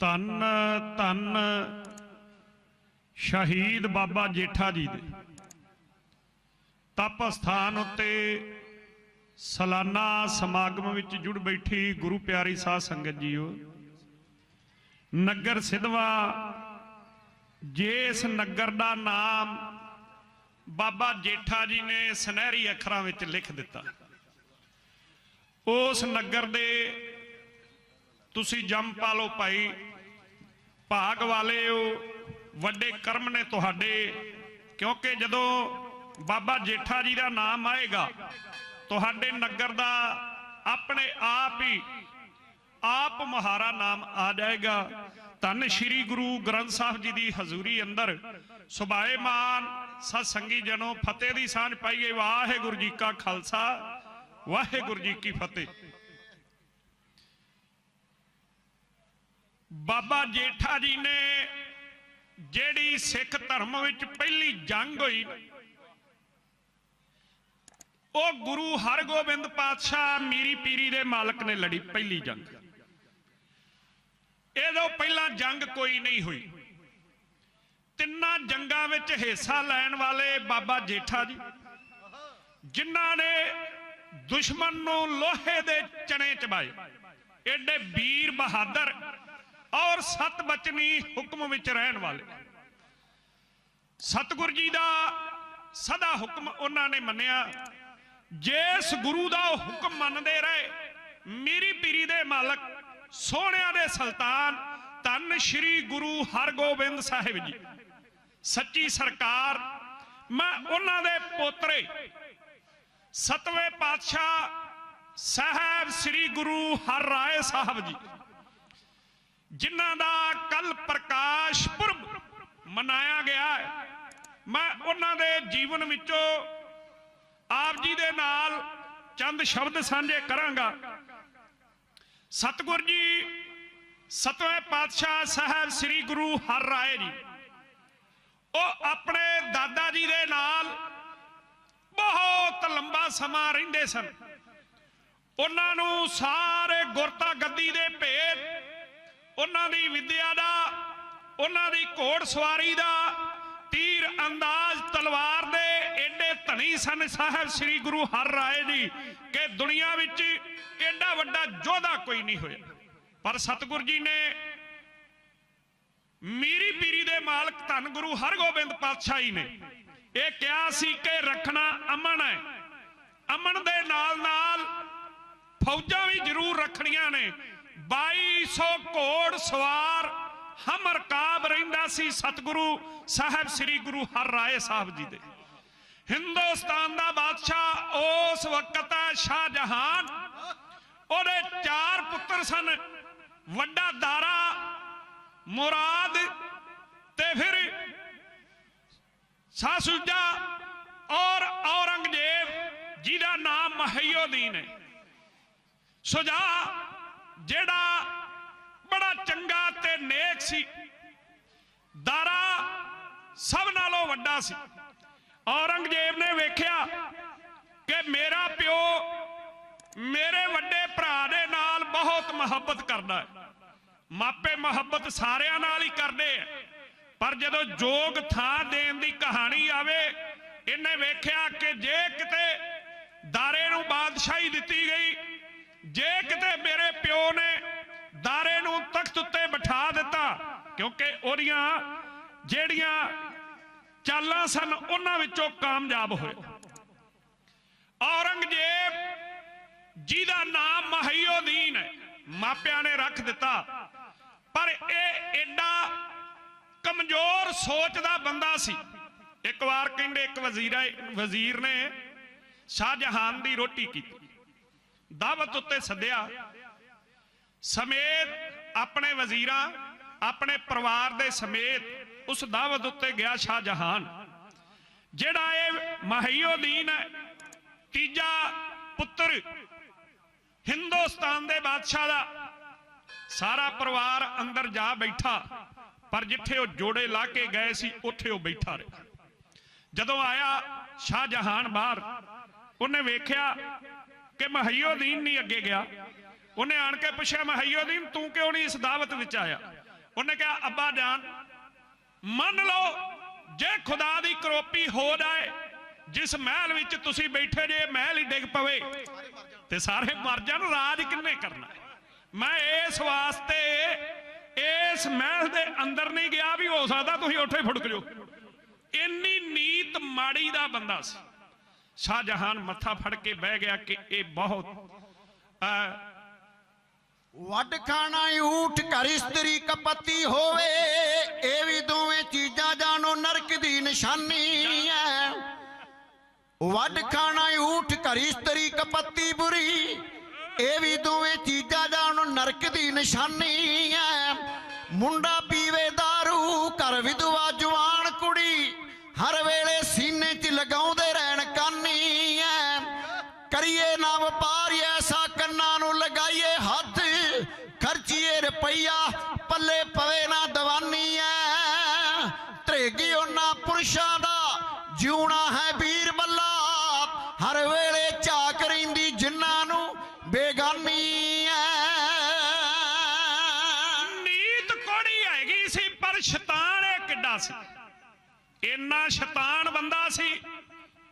ਧੰਨ ਧੰਨ ਸ਼ਹੀਦ ਬਾਬਾ ਜੇਠਾ ਜੀ ਦੇ। ਤਪ ਸਥਾਨ ਉੱਤੇ ਸਾਲਾਨਾ ਸਮਾਗਮ ਵਿੱਚ ਜੁੜ ਬੈਠੀ ਗੁਰੂ ਪਿਆਰੀ ਸਾਧ ਸੰਗਤ ਜੀਓ, ਨਗਰ ਸਿਧਵਾ ਜਿਸ ਨਗਰ ਦਾ ਨਾਮ ਬਾਬਾ ਜੇਠਾ ਜੀ ਨੇ ਸੁਨਹਿਰੀ ਅੱਖਰਾਂ ਵਿੱਚ ਲਿਖ ਦਿੱਤਾ, ਉਸ ਨਗਰ ਦੇ ਤੁਸੀਂ ਜੰਮ ਪਾ ਲਓ ਭਾਈ। ਭਾਗ ਵਾਲੇ ਹੋ, ਵੱਡੇ ਕਰਮ ਨੇ ਤੁਹਾਡੇ। ਕਿਉਂਕਿ ਜਦੋਂ ਬਾਬਾ ਜੇਠਾ ਜੀ ਦਾ ਨਾਮ ਆਏਗਾ, ਤੁਹਾਡੇ ਨਗਰ ਦਾ ਆਪਣੇ ਆਪ ਹੀ, ਆਪ ਮਹਾਰਾ ਨਾਮ ਆ ਜਾਏਗਾ। ਧੰਨ ਸ਼੍ਰੀ ਗੁਰੂ ਗ੍ਰੰਥ ਸਾਹਿਬ ਜੀ ਦੀ ਹਜ਼ੂਰੀ ਅੰਦਰ ਸੁਭਾਏਮਾਨ ਸਤ ਸੰਗੀ ਜਨੋ, ਫਤਿਹ ਦੀ ਸਾਂਝ ਪਾਈਏ। ਵਾਹਿਗੁਰੂ ਜੀ ਕਾ ਖਾਲਸਾ, ਵਾਹਿਗੁਰੂ ਜੀ ਕੀ ਫਤਿਹ। ਬਾਬਾ ਜੇਠਾ ਜੀ ਨੇ ਜਿਹੜੀ ਸਿੱਖ ਧਰਮ ਵਿੱਚ ਪਹਿਲੀ ਜੰਗ ਹੋਈ, ਉਹ ਗੁਰੂ ਹਰਗੋਬਿੰਦ ਪਾਤਸ਼ਾਹ ਮੀਰੀ ਪੀਰੀ ਦੇ ਮਾਲਕ ਨੇ ਲੜੀ ਪਹਿਲੀ ਜੰਗ। ਇਹਦੋਂ ਪਹਿਲਾਂ ਜੰਗ ਕੋਈ ਨਹੀਂ ਹੋਈ। ਤਿੰਨਾਂ ਜੰਗਾਂ ਵਿੱਚ ਹਿੱਸਾ ਲੈਣ ਵਾਲੇ ਬਾਬਾ ਜੇਠਾ ਜੀ, ਜਿਨ੍ਹਾਂ ਨੇ ਦੁਸ਼ਮਣ ਨੂੰ ਲੋਹੇ ਦੇ ਚਣੇ ਚਬਾਏ। ਐਡੇ ਵੀਰ ਬਹਾਦਰ ਔਰ ਸਤ ਬਚਨੀ ਹੁਕਮ ਵਿੱਚ ਰਹਿਣ ਵਾਲੇ। ਸਤਿਗੁਰ ਜੀ ਦਾ ਸਦਾ ਹੁਕਮ ਉਹਨਾਂ ਨੇ ਮੰਨਿਆ। ਜਿਸ ਗੁਰੂ ਦਾ ਹੁਕਮ ਮੰਨਦੇ ਰਹੇ, ਮੀਰੀ ਪੀਰੀ ਦੇ ਮਾਲਕ, ਸੋਹਣਿਆਂ ਦੇ ਸੁਲਤਾਨ, ਧੰਨ ਸ਼੍ਰੀ ਗੁਰੂ ਹਰਗੋਬਿੰਦ ਸਾਹਿਬ ਜੀ। ਸੱਚੀ ਸਰਕਾਰ, ਮੈਂ ਉਹਨਾਂ ਦੇ ਪੋਤਰੇ, ਸਤਵੇਂ ਪਾਤਸ਼ਾਹ ਸਾਹਿਬ ਸ੍ਰੀ ਗੁਰੂ ਹਰ ਰਾਏ ਸਾਹਿਬ ਜੀ। ਜਿਨ੍ਹਾਂ ਦਾ ਕੱਲ ਪ੍ਰਕਾਸ਼ ਪੁਰਬ ਮਨਾਇਆ ਗਿਆ ਹੈ, ਮੈਂ ਉਹਨਾਂ ਦੇ ਜੀਵਨ ਵਿੱਚੋਂ ਆਪ ਜੀ ਦੇ ਨਾਲ ਚੰਦ ਸ਼ਬਦ ਸਾਂਝੇ ਕਰਾਂਗਾ। ਸਤਿਗੁਰ ਜੀ, ਸਤਵੇਂ ਪਾਤਸ਼ਾਹ ਸਾਹਿਬ ਸ੍ਰੀ ਗੁਰੂ ਹਰ ਰਾਏ ਜੀ, ਉਹ ਆਪਣੇ ਦਾਦਾ ਜੀ ਦੇ ਨਾਲ ਬਹੁਤ ਲੰਬਾ ਸਮਾਂ ਰਹਿੰਦੇ ਸਨ। ਉਹਨਾਂ ਨੂੰ ਸਾਰੇ ਗੁਰਤਾ ਗੱਦੀ ਦੇ ਭੇਦ ਉਹਨਾਂ ਦੀ ਵਿਦਿਆ ਦਾ, ਉਹਨਾਂ ਦੀ ਘੋੜ ਸਵਾਰੀ ਦਾ, ਤੀਰ ਅੰਦਾਜ਼ ਤਲਵਾਰ ਦੇ ਏਡੇ ਧਨੀ ਸਨ ਸਾਹਿਬ ਸ੍ਰੀ ਗੁਰੂ ਹਰਰਾਏ ਜੀ ਕਿ ਦੁਨੀਆ ਵਿੱਚ ਏਡਾ ਵੱਡਾ ਯੋਧਾ ਕੋਈ ਨਹੀਂ ਹੋਇਆ। ਪਰ ਸਤਿਗੁਰ ਜੀ ਨੇ ਮੀਰੀ ਪੀਰੀ ਦੇ ਮਾਲਕ ਧੰਨ ਗੁਰੂ ਹਰਗੋਬਿੰਦ ਪਾਤਸ਼ਾਹ ਜੀ ਨੇ ਇਹ ਕਿਹਾ ਸੀ ਕਿ ਰੱਖਣਾ ਅਮਨ ਹੈ। ਅਮਨ ਦੇ ਨਾਲ ਨਾਲ ਫੌਜਾਂ ਵੀ ਜ਼ਰੂਰ ਰੱਖਣੀਆਂ ਨੇ। 2200 ਘੋੜ ਸਵਾਰ ਹਮਰ ਕਾਬ ਰਹਿੰਦਾ ਸੀ ਸਤਿਗੁਰੂ ਸਾਹਿਬ ਸ੍ਰੀ ਗੁਰੂ ਹਰ ਰਾਏ ਸਾਹਿਬ ਜੀ ਦੇ। ਹਿੰਦੁਸਤਾਨ ਦਾ ਬਾਦਸ਼ਾਹ ਉਸ ਵਕਤ ਹੈ ਸ਼ਾਹਜਹਾਨ। ਉਹਦੇ ਚਾਰ ਪੁੱਤਰ ਸਨ, ਵੱਡਾ ਦਾਰਾ, ਮੁਰਾਦ ਤੇ ਫਿਰ ਸਾਸੁਜਾ ਔਰ ਔਰੰਗਜ਼ੇਬ, ਜਿਹਦਾ ਨਾਮ ਮਹੀਉਦੀਨ ਹੈ। ਸੁਜਾ ਜਿਹੜਾ ਬੜਾ ਚੰਗਾ ਤੇ ਨੇਕ ਸੀ, ਦਾਰਾ ਸਭ ਨਾਲੋਂ ਵੱਡਾ ਸੀ। ਔਰੰਗਜ਼ੇਬ ਨੇ ਵੇਖਿਆ ਕਿ ਮੇਰਾ ਪਿਓ ਮੇਰੇ ਵੱਡੇ ਭਰਾ ਦੇ ਨਾਲ ਬਹੁਤ ਮੁਹੱਬਤ ਕਰਦਾ ਹੈ। ਮਾਪੇ ਮੁਹੱਬਤ ਸਾਰਿਆਂ ਨਾਲ ਹੀ ਕਰਦੇ ਆ ਪਰ ਜਦੋਂ ਜੋਗ ਥਾਂ ਦੇਣ ਦੀ ਕਹਾਣੀ ਆਵੇ, ਇਹਨੇ ਵੇਖਿਆ ਕਿ ਜੇ ਕਿਤੇ ਦਾਰੇ ਨੂੰ ਬਾਦਸ਼ਾਹੀ ਦਿੱਤੀ ਗਈ ਜੇ ਕਿਤੇ ਮੇਰੇ ਪਿਓ ਨੇ ਦਾਰੇ ਨੂੰ ਤਖਤ ਉੱਤੇ ਬਿਠਾ ਦਿੱਤਾ, ਕਿਉਂਕਿ ਉਹਦੀਆਂ ਜਿਹੜੀਆਂ ਚਾਲਾਂ ਸਨ, ਉਹਨਾਂ ਵਿੱਚੋਂ ਕਾਮਯਾਬ ਹੋਏ। ਔਰੰਗਜ਼ੇਬ ਜਿਹਦਾ ਨਾਮ ਮਹੀਉਦੀਨ ਹੈ ਮਾਪਿਆਂ ਨੇ ਰੱਖ ਦਿੱਤਾ, ਪਰ ਇਹ ਐਡਾ ਕਮਜ਼ੋਰ ਸੋਚ ਦਾ ਬੰਦਾ ਸੀ। ਇੱਕ ਵਾਰ ਕਹਿੰਦੇ ਇੱਕ ਵਜ਼ੀਰਾ ਵਜ਼ੀਰ ਨੇ ਸ਼ਾਹਜਹਾਨ ਦੀ ਰੋਟੀ ਕੀਤੀ। ਦਾਵਤ ਉੱਤੇ ਸੱਦਿਆ, ਸਮੇਤ ਆਪਣੇ ਵਜ਼ੀਰਾਂ, ਆਪਣੇ ਪਰਿਵਾਰ ਦੇ ਸਮੇਤ ਉਸ ਦਾਵਤ ਉੱਤੇ ਗਿਆ ਸ਼ਾਹਜਹਾਨ। ਜਿਹੜਾ ਇਹ ਮਹੀਉਦੀਨ ਹੈ ਤੀਜਾ ਪੁੱਤਰ ਹਿੰਦੁਸਤਾਨ ਦੇ ਬਾਦਸ਼ਾਹ ਦਾ ਸਾਰਾ ਪਰਿਵਾਰ ਅੰਦਰ ਜਾ ਬੈਠਾ, ਪਰ ਜਿੱਥੇ ਉਹ ਜੋੜੇ ਲਾ ਕੇ ਗਏ ਸੀ, ਉੱਥੇ ਉਹ ਬੈਠਾ ਰਿਹਾ। ਜਦੋਂ ਆਇਆ ਸ਼ਾਹ ਜਹਾਨ ਬਾਹਰ, ਉਹਨੇ ਵੇਖਿਆ ਕਿ ਮਹੀਉਦੀਨ ਨਹੀਂ ਅੱਗੇ ਗਿਆ। ਉਹਨੇ ਆਣ ਕੇ ਪੁੱਛਿਆ ਮਹੀਉਦੀਨ ਤੂੰ ਕਿਉਂ ਨਹੀਂ ਇਸ ਦਾਵਤ ਵਿੱਚ ਆਇਆ? ਉਹਨੇ ਕਿਹਾ, ਅੱਬਾ ਜਾਨ, ਮੰਨ ਲਓ ਜੇ ਖੁਦਾ ਦੀ ਕਰੋਪੀ ਹੋ ਜਾਏ, ਜਿਸ ਮਹਿਲ ਵਿੱਚ ਤੁਸੀਂ ਬੈਠੇ ਜੇ ਮਹਿਲ ਹੀ ਡਿੱਗ ਪਵੇ ਤੇ ਸਾਰੇ ਮਰ ਜਾਣ, ਰਾਜ ਕਿੰਨੇ ਕਰਨਾ? ਮੈਂ ਇਸ ਵਾਸਤੇ ਇਸ ਮਹਿਲ ਦੇ ਅੰਦਰ ਨਹੀਂ ਗਿਆ ਵੀ ਹੋ ਸਕਦਾ ਤੁਸੀਂ ਉੱਥੇ ਫੁੜਕ ਜਾਓ। ਇੰਨੀ ਨੀਤ ਮਾੜੀ ਦਾ ਬੰਦਾ ਸੀ। ਸ਼ਾਹਜਹਾਨ ਮੱਥਾ ਫੜ ਕੇ ਬਹਿ ਗਿਆ ਕਿ ਇਹ ਬਹੁਤ ਵੱਡ ਖਾਣਾ ਊਠ ਘਰ ਇਸਤਰੀ ਕਪਤੀ ਹੋਵੇ ਇਹ ਵੀ ਦੋਵੇਂ ਚੀਜ਼ਾਂ ਜਾਣੋ ਨਰਕ ਦੀ ਨਿਸ਼ਾਨੀ ਹੈ ਵੱਡ ਖਾਣਾ ਊਠ ਘਰ ਇਸਤਰੀ ਕਪਤੀ ਬੁਰੀ ਇਹ ਵੀ ਦੋਵੇਂ ਚੀਜ਼ਾਂ ਜਾਣੋ ਨਰਕ ਦੀ ਨਿਸ਼ਾਨੀ ਹੈ ਮੁੰਡਾ ਪੀਵੇ दारू ਘਰ ਵਿਧਵਾ ਸ਼ੈਤਾਨ ਸੀ। ਇੰਨਾ ਸ਼ੈਤਾਨ ਬੰਦਾ ਸੀ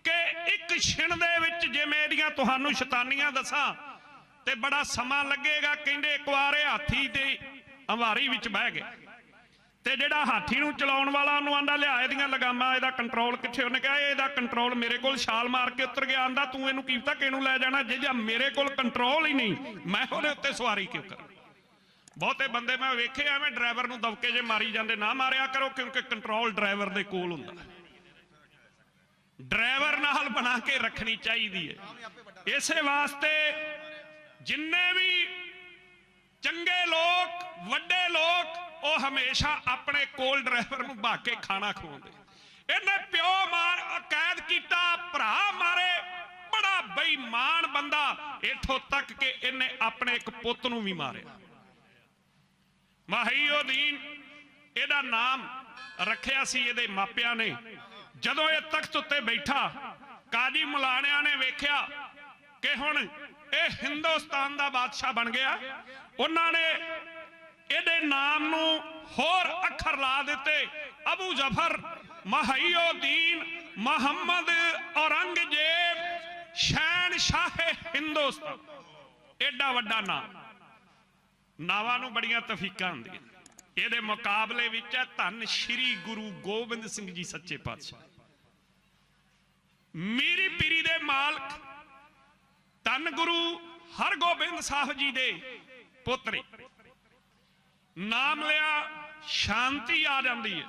ਕਿ ਇੱਕ ਛਿਣ ਦੇ ਵਿੱਚ ਜਿਵੇਂ ਇਹਦੀਆਂ ਤੁਹਾਨੂੰ ਸ਼ੈਤਾਨੀਆਂ ਦੱਸਾਂ, ਤੇ ਬੜਾ ਸਮਾਂ ਲੱਗੇਗਾ, ਕਹਿੰਦੇ ਇੱਕ ਵਾਰ ਹਾਥੀ ਤੇ ਅੰਵਾਰੀ ਵਿੱਚ ਬਹਿ ਗਿਆ ਤੇ ਜਿਹੜਾ ਹਾਥੀ ਨੂੰ ਚਲਾਉਣ ਵਾਲਾ ਉਹਨੂੰ ਆਂਦਾ, ਲਿਆ ਇਹਦੀਆਂ ਲਗਾਮਾਂ, ਇਹਦਾ ਕੰਟਰੋਲ ਕਿੱਥੇ? ਉਹਨੇ ਕਿਹਾ, ਇਹਦਾ ਕੰਟਰੋਲ ਮੇਰੇ ਕੋਲ ਛਾਲ ਮਾਰ ਕੇ ਉੱਤਰ ਗਿਆ, ਆਂਦਾ, ਤੂੰ ਇਹਨੂੰ ਕੀ ਪਤਾ ਕਿਹਨੂੰ ਲੈ ਜਾਣਾ? ਜੇ ਜਾਂ ਮੇਰੇ ਕੋਲ ਕੰਟਰੋਲ ਹੀ ਨਹੀਂ, ਮੈਂ ਉਹਦੇ ਉੱਤੇ ਸਵਾਰੀ ਕਿਉਂ ਕਰਾਂ? ਬਹੁਤੇ ਬੰਦੇ ਮੈਂ ਵੇਖੇ ਐਵੇਂ ਡਰਾਈਵਰ ਨੂੰ ਦਬਕੇ ਜੇ ਮਾਰੀ ਜਾਂਦੇ, ਨਾ ਮਾਰਿਆ ਕਰੋ ਕਿਉਂਕਿ ਕੰਟਰੋਲ ਡਰਾਈਵਰ ਦੇ ਕੋਲ ਹੁੰਦਾ। ਡਰਾਈਵਰ ਨਾਲ ਬਣਾ ਕੇ ਰੱਖਣੀ ਚਾਹੀਦੀ ਹੈ ਇਸੇ ਵਾਸਤੇ ਜਿੰਨੇ ਵੀ ਚੰਗੇ ਲੋਕ, ਵੱਡੇ ਲੋਕ, ਉਹ ਹਮੇਸ਼ਾ ਆਪਣੇ ਕੋਲ ਡਰਾਈਵਰ ਨੂੰ ਭਾ ਕੇ ਖਾਣਾ ਖਵਾਉਂਦੇ। ਇਹਨੇ ਪਿਓ ਮਾਰ, ਕੈਦ ਕੀਤਾ, ਭਰਾ ਮਾਰੇ, ਬੜਾ ਬੇਈਮਾਨ ਬੰਦਾ, ਇੱਥੋਂ ਤੱਕ ਕਿ ਇਹਨੇ ਆਪਣੇ ਇੱਕ ਪੁੱਤ ਨੂੰ ਵੀ ਮਾਰਿਆ। ਮਹੀਉਦੀਨ ਇਹਦਾ ਨਾਮ ਰੱਖਿਆ ਸੀ ਇਹਦੇ ਮਾਪਿਆਂ ਨੇ। ਜਦੋਂ ਇਹ ਤਖਤ ਉੱਤੇ ਬੈਠਾ, ਕਾਜੀ ਮੁਲਾਣਿਆਂ ਨੇ ਵੇਖਿਆ ਕਿ ਹੁਣ ਇਹ ਹਿੰਦੁਸਤਾਨ ਦਾ ਬਾਦਸ਼ਾਹ ਬਣ ਗਿਆ। ਉਹਨਾਂ ਨੇ ਇਹਦੇ ਨਾਮ ਨੂੰ ਹੋਰ ਅੱਖਰ ਲਾ ਦਿੱਤੇ, ਅਬੂ ਜ਼ਫਰ ਮਹੀਉਦੀਨ ਮੁਹੰਮਦ ਔਰੰਗਜ਼ੇਬ ਸ਼ਹਿਨਸ਼ਾਹ ਹਿੰਦੁਸਤਾਨ। ਐਡਾ ਵੱਡਾ ਨਾਮ। ਨਾਵਾਂ ਨੂੰ ਬੜੀਆਂ ਤਫੀਕਾਂ ਹੁੰਦੀਆਂ। ਇਹਦੇ ਮੁਕਾਬਲੇ ਵਿੱਚ ਹੈ ਧੰਨ ਸ਼੍ਰੀ ਗੁਰੂ ਗੋਬਿੰਦ ਸਿੰਘ ਜੀ ਸੱਚੇ ਪਾਤਸ਼ਾਹ। ਮੀਰੀ ਪੀਰੀ ਦੇ ਮਾਲਕ, ਧੰਨ ਗੁਰੂ ਹਰਗੋਬਿੰਦ ਸਾਹਿਬ ਜੀ ਦੇ ਪੁੱਤਰੇ। ਨਾਮ ਲਿਆ ਸ਼ਾਂਤੀ ਆ ਜਾਂਦੀ ਹੈ।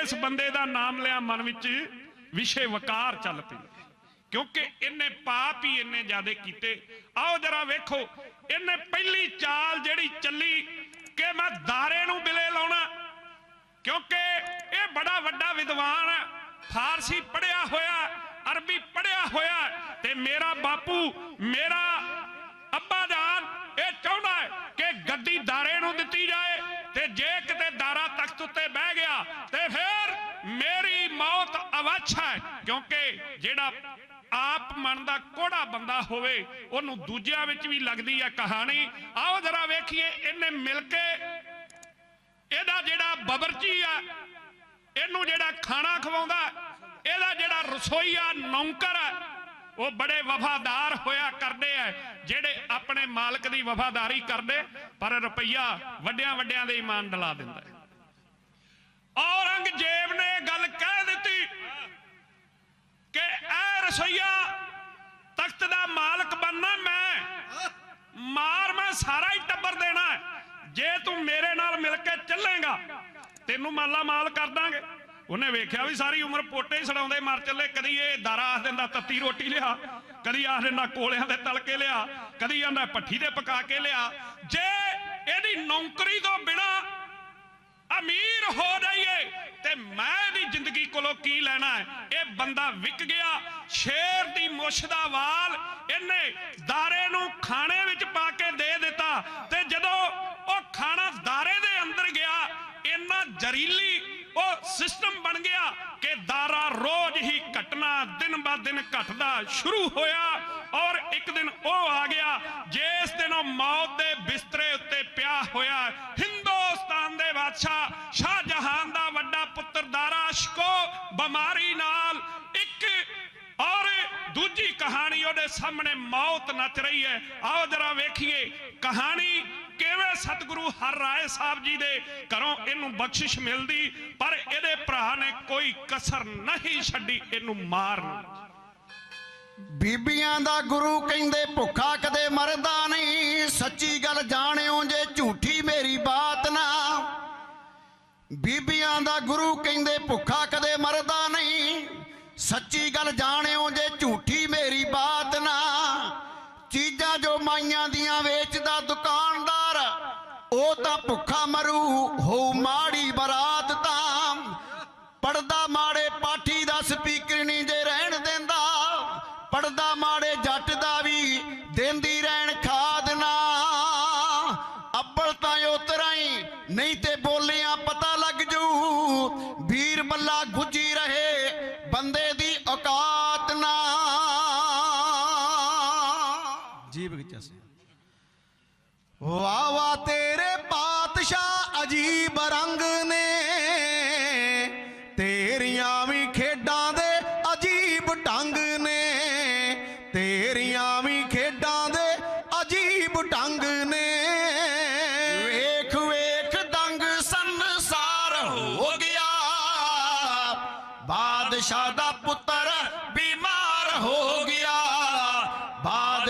ਇਸ ਬੰਦੇ ਦਾ ਨਾਮ ਲਿਆ ਮਨ ਵਿੱਚ ਵਿਸ਼ੇ ਵਕਾਰ ਚੱਲ ਪੈਂਦੇ। ਕਿਉਂਕਿ ਇਹਨੇ ਪਾਪ ਹੀ ਇੰਨੇ ਜ਼ਿਆਦਾ ਕੀਤੇ। ਆਓ ਜਰਾ ਵੇਖੋ ਇਹਨੇ ਪਹਿਲੀ ਚਾਲ ਜਿਹੜੀ ਚੱਲੀ ਕਿ ਮੈਂ ਦਾਰੇ ਨੂੰ ਬਿਲੇ ਲਾਉਣਾ, ਕਿਉਂਕਿ ਇਹ ਬੜਾ ਵੱਡਾ ਵਿਦਵਾਨ ਹੈ ਫਾਰਸੀ ਪੜਿਆ ਹੋਇਆ, ਅਰਬੀ ਪੜਿਆ ਹੋਇਆ ਤੇ ਮੇਰਾ ਬਾਪੂ, ਮੇਰਾ ਅੱਬਾ ਜਾਨ ਇਹ ਚਾਹੁੰਦਾ ਹੈ ਕਿ ਗੱਦੀ ਦਾਰੇ ਨੂੰ ਦਿੱਤੀ ਜਾਏ ਤੇ ਜੇ ਕਿਤੇ ਦਾਰਾ ਤਖਤ ਉੱਤੇ ਬਹਿ ਗਿਆ ਤੇ ਫਿਰ ਮੇਰੀ ਮੌਤ ਅਵੱਛ ਹੈ, ਕਿਉਂਕਿ ਜਿਹੜਾ ਆਪ ਮਨ ਦਾ ਕੋੜਾ ਬੰਦਾ ਹੋਵੇ, ਉਹਨੂੰ ਦੂਜਿਆਂ ਵਿੱਚ ਵੀ ਲੱਗਦੀ ਹੈ ਕਹਾਣੀ। ਆਓ ਜਰਾ ਵੇਖੀਏ, ਇਹਨੇ ਮਿਲ ਕੇ ਇਹਦਾ ਜਿਹੜਾ ਬਬਰਚੀ ਆ, ਇਹਨੂੰ ਜਿਹੜਾ ਖਾਣਾ ਖਵਾਉਂਦਾ, ਇਹਦਾ ਜਿਹੜਾ ਰਸੋਈਆ ਨੌਕਰ ਹੈ ਉਹ ਬੜੇ ਵਫਾਦਾਰ ਹੋਇਆ ਕਰਦੇ ਆ, ਜਿਹੜੇ ਆਪਣੇ ਮਾਲਕ ਦੀ ਵਫਾਦਾਰੀ ਕਰਦੇ, ਪਰ ਰੁਪਈਆ ਵੱਡਿਆਂ ਵੱਡਿਆਂ ਦੇ ਇਮਾਨ ਡਲਾ ਦਿੰਦਾ। ਔਰੰਗਜ਼ੇਬ ਨੇ ਇਹ ਗੱਲ ਕਹਿ ਦਿੱਤੀ ਕਿ ਐ ਰਸੋਈਆ, ਤਖਤ ਦਾ ਮਾਲਕ ਬੰਨਾ ਮੈਂ। ਮਾਰ ਮੈਂ ਸਾਰਾ ਹੀ ਟੱਬਰ ਦੇਣਾ ਜੇ ਤੂੰ ਮੇਰੇ ਨਾਲ ਮਿਲ ਕੇ ਚੱਲੇਗਾ, ਤੈਨੂੰ ਮਾਲਾ ਮਾਲ ਕਰ ਦਾਂਗੇ। ਉਹਨੇ ਵੇਖਿਆ ਵੀ ਸਾਰੀ ਉਮਰ ਪੋਟੇ ਹੀ ਸੜਾਉਂਦੇ, ਮਰ ਚੱਲੇ, ਕਦੀ ਇਹ ਦਾਰਾ ਆਖ ਦਿੰਦਾ, ਤੱਤੀ ਰੋਟੀ ਲਿਆ, ਕਦੀ ਆਖ ਦਿੰਦਾ ਕੋਲਿਆਂ ਦੇ ਤਲਕੇ ਲਿਆ, ਕਦੀ ਆਂਦਾ ਪੱਠੀ ਤੇ ਪਕਾ ਕੇ ਲਿਆ। ਜੇ ਇਹਦੀ ਨੌਕਰੀ ਤੋਂ ਬਿਨਾ ਕੋਲੋਂ ਕੀ ਲੈਣਾ ਇਹ ਬੰਦਾ ਵਿਕ ਗਿਆ, ਸ਼ੇਰ ਦੀ ਮੁੱਛ ਦਾ ਵਾਲ ਇਹਨੇ ਦਾਰੇ ਨੂੰ ਖਾਣੇ ਵਿੱਚ ਪਾ ਕੇ ਦੇ ਦਿੱਤਾ ਤੇ ਜਦੋਂ ਉਹ ਖਾਣਾ ਦਾਰੇ ਦੇ ਅੰਦਰ ਗਿਆ, ਇੰਨਾ ਜ਼ਰੀਲੀ ਉਹ ਸਿਸਟਮ ਬਣ ਗਿਆ ਕਿ ਦਾਰਾ ਰੋਜ਼ ਹੀ ਘਟਣਾ ਦਿਨ ਬਾਅਦ ਦਿਨ ਘਟਦਾ ਸ਼ੁਰੂ ਹੋਇਆ ਔਰ ਇੱਕ ਦਿਨ ਉਹ ਆ ਗਿਆ, ਜਿਸ ਦਿਨ ਉਹ ਮੌਤ ਦੇ ਬਿਸਤਰੇ ਉੱਤੇ ਪਿਆ ਹੋਇਆ। ਹਿੰਦੁਸਤਾਨ ਦੇ ਬਾਦਸ਼ਾਹ ਸ਼ਾਹ ਜਹਾਨ ਦਾ ਵੱਡਾ ਪੁੱਤਰ ਦਾਰਾ ਸ਼ਕੋ ਬਿਮਾਰੀ ਨਾਲ ਇੱਕ ਔਰ ਦੂਜੀ ਕਹਾਣੀ ਉਹਦੇ ਸਾਹਮਣੇ ਮੌਤ ਨੱਚ ਰਹੀ ਹੈ। ਆਓ ਜਰਾ ਵੇਖੀਏ ਕਹਾਣੀ ਕਿਵੇਂ ਸਤਿਗੁਰੂ ਹਰ ਰਾਏ ਸਾਹਿਬ ਜੀ ਦੇ ਘਰੋਂ ਇਹਨੂੰ ਬਖਸ਼ਿਸ਼ ਮਿਲਦੀ, ਪਰ ਇਹਦੇ ਭਰਾ ਨੇ ਕੋਈ ਕਸਰ ਨਹੀਂ ਛੱਡੀ ਇਹਨੂੰ ਮਾਰਨ। ਬੀਬੀਆਂ ਦਾ ਗੁਰੂ ਕਹਿੰਦੇ ਭੁੱਖਾ ਕਦੇ ਮਰਦਾ ਨਹੀਂ, ਸੱਚੀ ਗੱਲ ਜਾਣਿਓ ਜੇ ਝੂਠ ਬੀਬੀਆਂ ਦਾ ਗੁਰੂ ਕਹਿੰਦੇ, ਭੁੱਖਾ ਕਦੇ ਮਰਦਾ ਨਹੀਂ। ਸੱਚੀ ਗੱਲ ਜਾਣਿਓ ਜੇ ਝੂਠੀ ਮੇਰੀ ਬਾਤ ਨਾ। ਚੀਜ਼ਾਂ ਜੋ ਮਾਈਆਂ ਦੀਆਂ ਵੇਚਦਾ ਦੁਕਾਨਦਾਰ, ਉਹ ਤਾਂ ਭੁੱਖਾ ਮਰੂ, ਹੋਊ ਮਾਂ ਬੰਦੇ ਦੀ ਔਕਾਤ ਨਾ। ਜੀਵ ਵਿੱਚ ਅਸੇ ਵਾਹ ਵਾਹ ਤੇਰੇ ਬਾਦਸ਼ਾਹ ਅਜੀਬ ਰੰਗ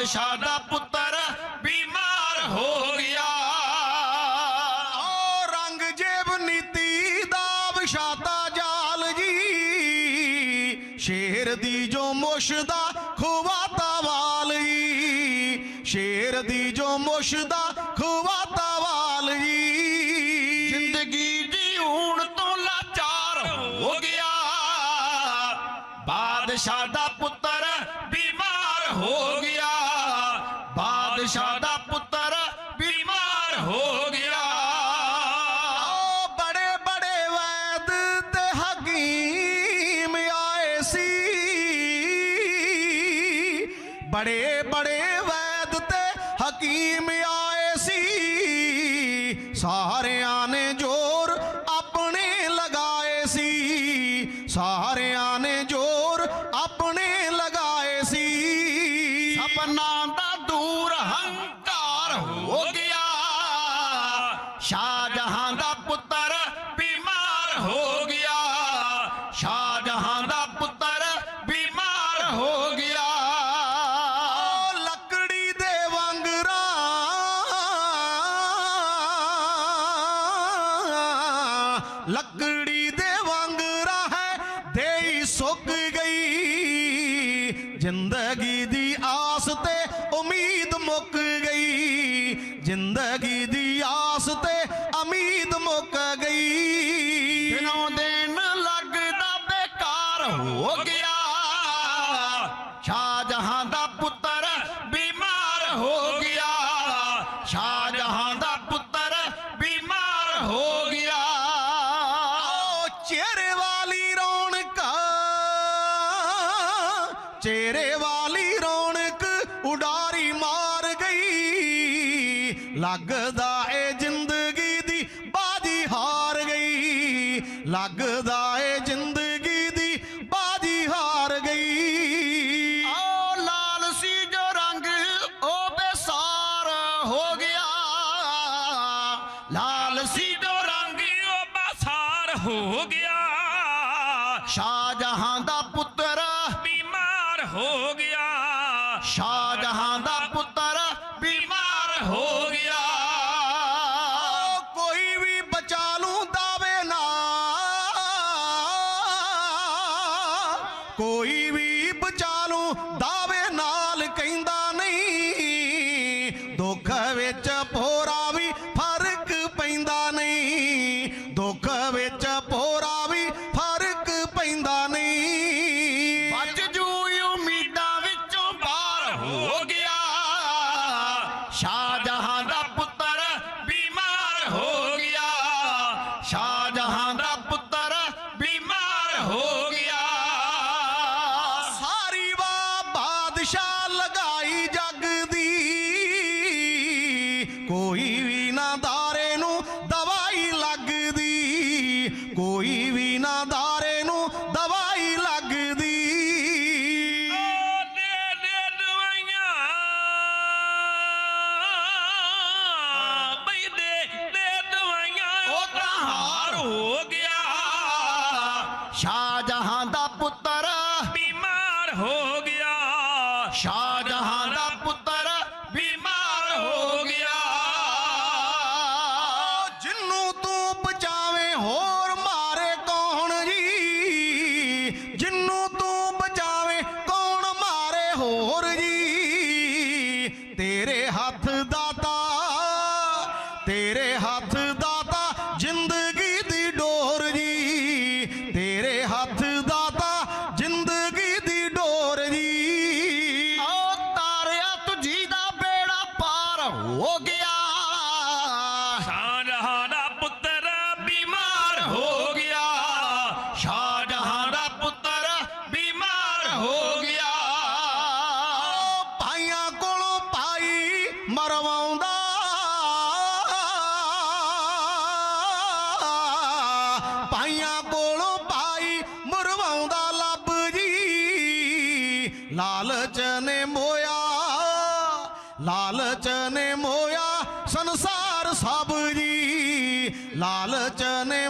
ਬਾਦਸ਼ਾਹ ਦਾ ਪੁੱਤਰ ਬਿਮਾਰ ਹੋ ਗਿਆ। ਓ ਰੰਗਜੇਬ ਨੀਤੀ ਦਾ ਵਿਸ਼ਾਤਾ ਜਾਲ ਜੀ, ਸ਼ੇਰ ਦੀ ਜੋ ਮੁਸ਼ ਦਾ ਖੁਵਾਤਾ ਵਾਲੀ ਸ਼ੇਰ ਦੀ ਜੋ ਮੁਸ਼ ਦਾ ਖੁਵਾਤਾ ਵਾਲੀ ਜ਼ਿੰਦਗੀ ਜੀਉਣ ਤੋਂ ਲਾਚਾਰ ਹੋ ਗਿਆ। ਬਾਦਸ਼ਾਹ ਦਾ ਪੁੱਤਰ ਬਿਮਾਰ ਹੋ 小刀 ਜ਼ਿੰਦਗੀ ਦੀ ਆਸ ਤੇ ਜਹਾਂ ਦਾ ਪੁੱਤ ਲਾਲਚ ਨੇ ਮੋਇਆ ਲਾਲਚ ਨੇ ਮੋਇਆ ਸੰਸਾਰ ਸਭ ਜੀ ਲਾਲਚ ਨੇ